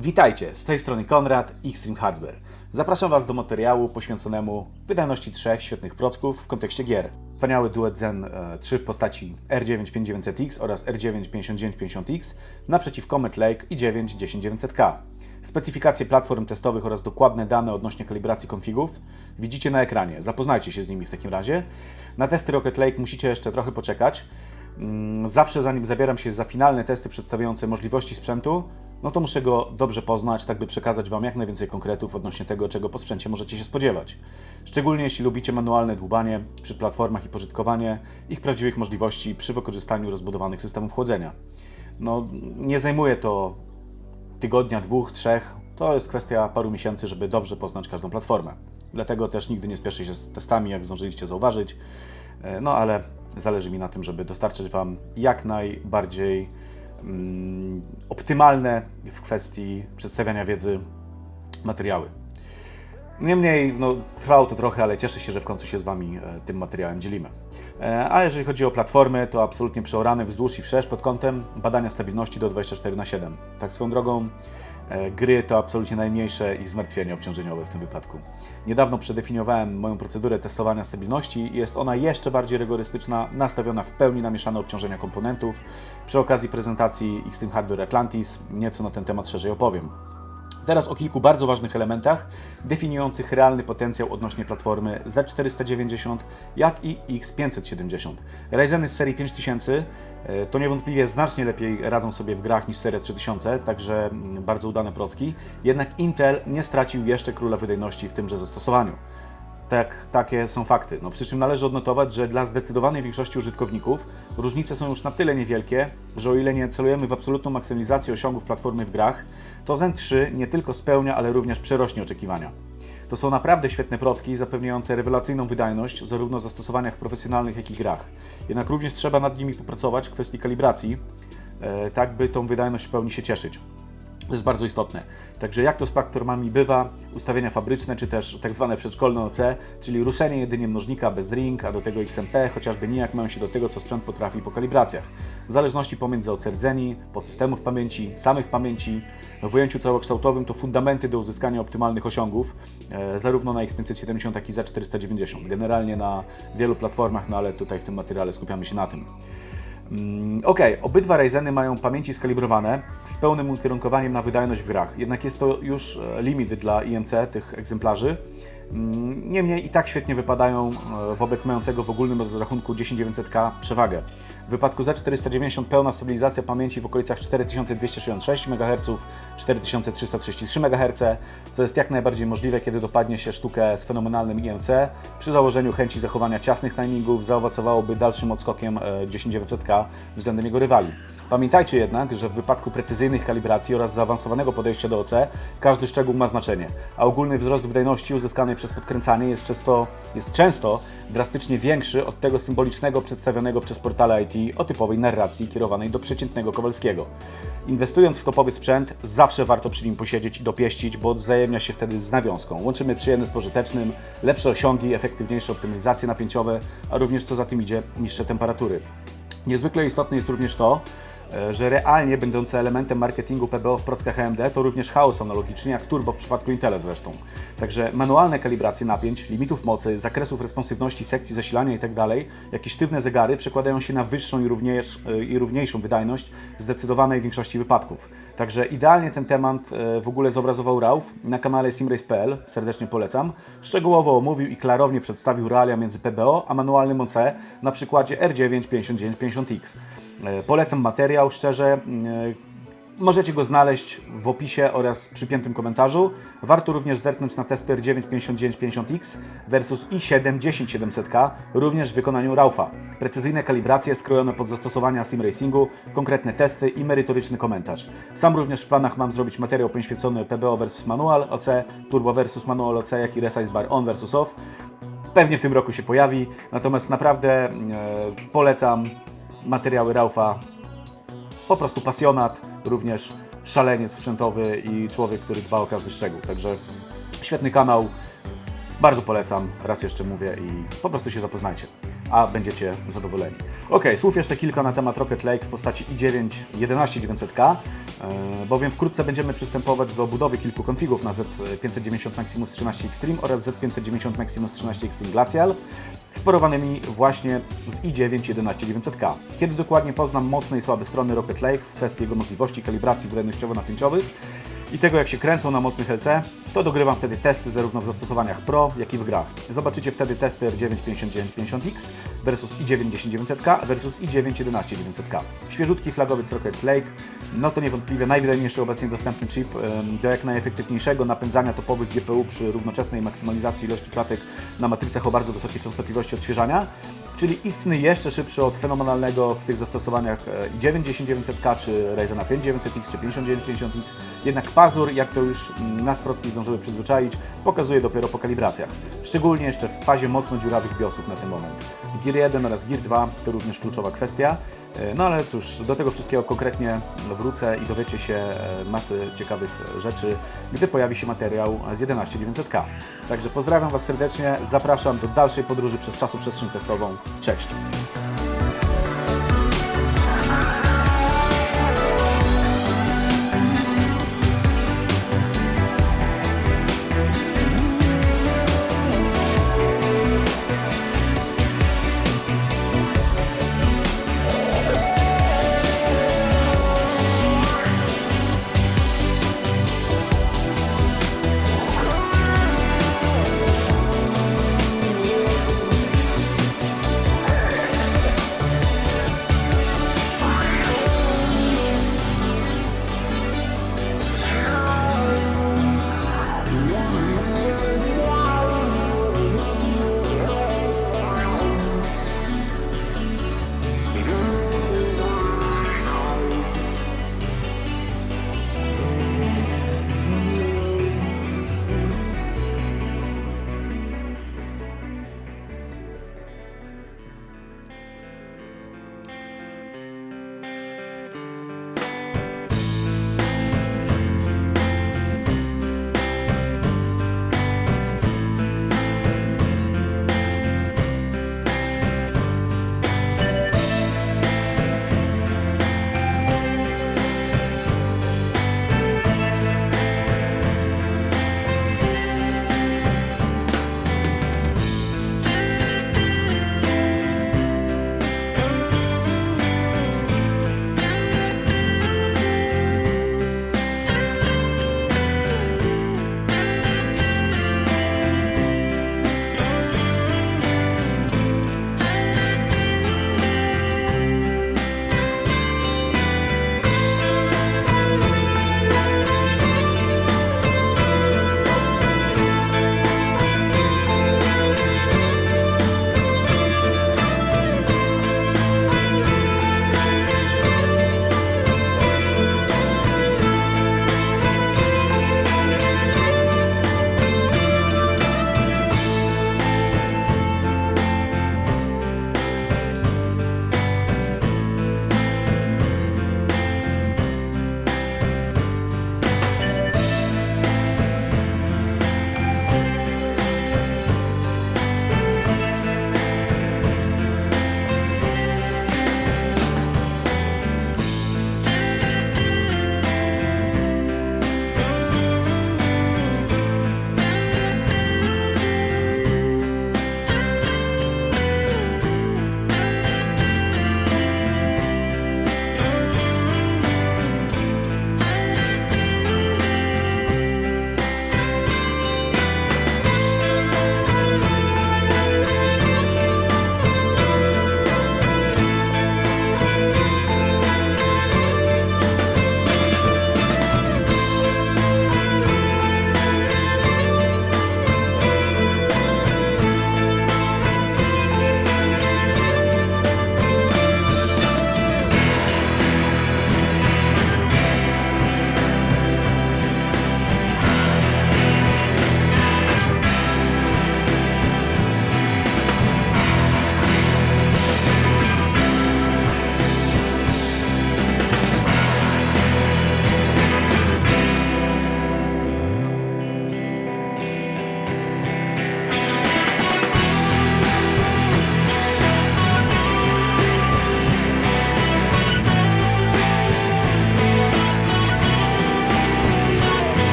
Witajcie, z tej strony Konrad, Xtreme Hardware. Zapraszam Was do materiału poświęconemu wydajności trzech świetnych procków w kontekście gier. Wspaniały duet Zen e, 3 w postaci R9 5900X oraz R9 5950X naprzeciw Comet Lake i 9 10900K. Specyfikacje platform testowych oraz dokładne dane odnośnie kalibracji konfigów widzicie na ekranie. Zapoznajcie się z nimi w takim razie. Na testy Rocket Lake musicie jeszcze trochę poczekać. Mm, Zawsze zanim zabieram się za finalne testy przedstawiające możliwości sprzętu, no to muszę go dobrze poznać, tak by przekazać Wam jak najwięcej konkretów odnośnie tego, czego po sprzęcie możecie się spodziewać. Szczególnie jeśli lubicie manualne dłubanie przy platformach i pożytkowanie ich prawdziwych możliwości przy wykorzystaniu rozbudowanych systemów chłodzenia. No, nie zajmuje to tygodnia, dwóch, trzech. To jest kwestia paru miesięcy, żeby dobrze poznać każdą platformę. Dlatego też nigdy nie spieszę się z testami, jak zdążyliście zauważyć. E, No ale zależy mi na tym, żeby dostarczyć Wam jak najbardziej mm, optymalne w kwestii przedstawiania wiedzy materiały. Niemniej, no, trwało to trochę, ale cieszę się, że w końcu się z Wami e, tym materiałem dzielimy. E, A jeżeli chodzi o platformy, to absolutnie przeorane wzdłuż i wszerz pod kątem badania stabilności do 24 na 7 Tak swoją drogą, gry to absolutnie najmniejsze ich zmartwienie obciążeniowe w tym wypadku. Niedawno przedefiniowałem moją procedurę testowania stabilności i jest ona jeszcze bardziej rygorystyczna, nastawiona w pełni na mieszane obciążenia komponentów. Przy okazji prezentacji Xtreme Hardware Atlantis nieco na ten temat szerzej opowiem. Teraz o kilku bardzo ważnych elementach definiujących realny potencjał odnośnie platformy Z490, jak i X570. Ryzeny z serii 5000 e, to niewątpliwie znacznie lepiej radzą sobie w grach niż seria 3000, także mm, bardzo udane procki. Jednak Intel nie stracił jeszcze króla wydajności w tymże zastosowaniu. Tak, takie są fakty. No, przy czym należy odnotować, że dla zdecydowanej większości użytkowników różnice są już na tyle niewielkie, że o ile nie celujemy w absolutną maksymalizację osiągów platformy w grach, to Zen 3 nie tylko spełnia, ale również przerośnie oczekiwania. To są naprawdę świetne procki, zapewniające rewelacyjną wydajność zarówno w zastosowaniach profesjonalnych, jak i grach. Jednak również trzeba nad nimi popracować w kwestii kalibracji, e, tak by tą wydajność w pełni się cieszyć. To jest bardzo istotne. Także jak to z platformami bywa, ustawienia fabryczne, czy też tak zwane przedszkolne OC, czyli ruszenie jedynie mnożnika bez ring, a do tego XMP, chociażby nijak mają się do tego, co sprzęt potrafi po kalibracjach. W zależności pomiędzy OC rdzeni, podsystemów pamięci, samych pamięci, w ujęciu całokształtowym to fundamenty do uzyskania optymalnych osiągów, e, zarówno na X570, jak i za 490. Generalnie na wielu platformach, no ale tutaj w tym materiale skupiamy się na tym. Mm, Ok, obydwa Ryzeny mają pamięci skalibrowane z pełnym ukierunkowaniem na wydajność w grach. Jednak jest to już e, limit dla IMC tych egzemplarzy. Mm, Niemniej i tak świetnie wypadają e, wobec mającego w ogólnym rozrachunku 10900K przewagę. W wypadku Z490 pełna stabilizacja pamięci w okolicach 4266 MHz, 4333 MHz, co jest jak najbardziej możliwe, kiedy dopadnie się sztukę z fenomenalnym IMC. Przy założeniu chęci zachowania ciasnych timingów zaowocowałoby dalszym odskokiem e, 10900K względem jego rywali. Pamiętajcie jednak, że w wypadku precyzyjnych kalibracji oraz zaawansowanego podejścia do OC każdy szczegół ma znaczenie, a ogólny wzrost wydajności uzyskanej przez podkręcanie jest często, jest często drastycznie większy od tego symbolicznego przedstawionego przez portale IT o typowej narracji kierowanej do przeciętnego Kowalskiego. Inwestując w topowy sprzęt, zawsze warto przy nim posiedzieć i dopieścić, bo wzajemnia się wtedy z nawiązką. Łączymy przyjemne z pożytecznym, lepsze osiągi, efektywniejsze optymalizacje napięciowe, a również co za tym idzie, niższe temperatury. Niezwykle istotne jest również to, że realnie będące elementem marketingu PBO w prockach AMD to również chaos analogiczny jak turbo w przypadku Intela zresztą. Także manualne kalibracje napięć, limitów mocy, zakresów responsywności sekcji zasilania itd., jak i sztywne zegary przekładają się na wyższą i, również, e, i równiejszą wydajność w zdecydowanej większości wypadków. Także idealnie ten temat e, w ogóle zobrazował Rauf na kanale simrace.pl, serdecznie polecam. Szczegółowo omówił i klarownie przedstawił realia między PBO a manualnym OC na przykładzie R9 5950X. E, Polecam materiał, szczerze. e, Możecie go znaleźć w opisie oraz przypiętym komentarzu. Warto również zerknąć na testy R9 5950X versus i7 10700K, również w wykonaniu Raufa. Precyzyjne kalibracje skrojone pod zastosowania sim racingu, konkretne testy i merytoryczny komentarz. Sam również w planach mam zrobić materiał poświęcony PBO versus Manual OC, Turbo versus Manual OC, jak i Resize Bar On versus Off. Pewnie w tym roku się pojawi, natomiast naprawdę e, polecam materiały Raufa po prostu pasjonat, również szaleniec sprzętowy i człowiek, który dba o każdy szczegół. Także świetny kanał, bardzo polecam, raz jeszcze mówię i po prostu się zapoznajcie, a będziecie zadowoleni. Ok, słów jeszcze kilka na temat Rocket Lake w postaci i9 11900K. e, bowiem wkrótce będziemy przystępować do budowy kilku konfigów na Z590 Maximus 13 Extreme oraz Z590 Maximus 13 Extreme Glacial sporowanymi właśnie z i9 11900K. Kiedy dokładnie poznam mocne i słabe strony Rocket Lake w kwestii jego możliwości kalibracji wydajnościowo-napięciowych i tego jak się kręcą na mocnych LC, to dogrywam wtedy testy zarówno w zastosowaniach Pro, jak i w grach. Zobaczycie wtedy testy R9 5950X versus i9 10900K versus i9 11900K. Świeżutki flagowiec Rocket Lake, no to niewątpliwie najwydajniejszy obecnie dostępny chip do jak najefektywniejszego napędzania topowych GPU przy równoczesnej maksymalizacji ilości klatek na matrycach o bardzo wysokiej częstotliwości odświeżania, czyli istny jeszcze szybszy od fenomenalnego w tych zastosowaniach e, i9 10900K czy Ryzena 5 900X czy 5950X. Jednak pazur, jak to już nas procki zdążyły przyzwyczaić, pokazuje dopiero po kalibracjach. Szczególnie jeszcze w fazie mocno dziurawych biosów na ten moment. Gear 1 oraz Gear 2 to również kluczowa kwestia. E, No ale cóż, do tego wszystkiego konkretnie wrócę i dowiecie się e, masy ciekawych rzeczy, gdy pojawi się materiał z 11900K. Także pozdrawiam Was serdecznie, zapraszam do dalszej podróży przez czasoprzestrzeń testową. Cześć!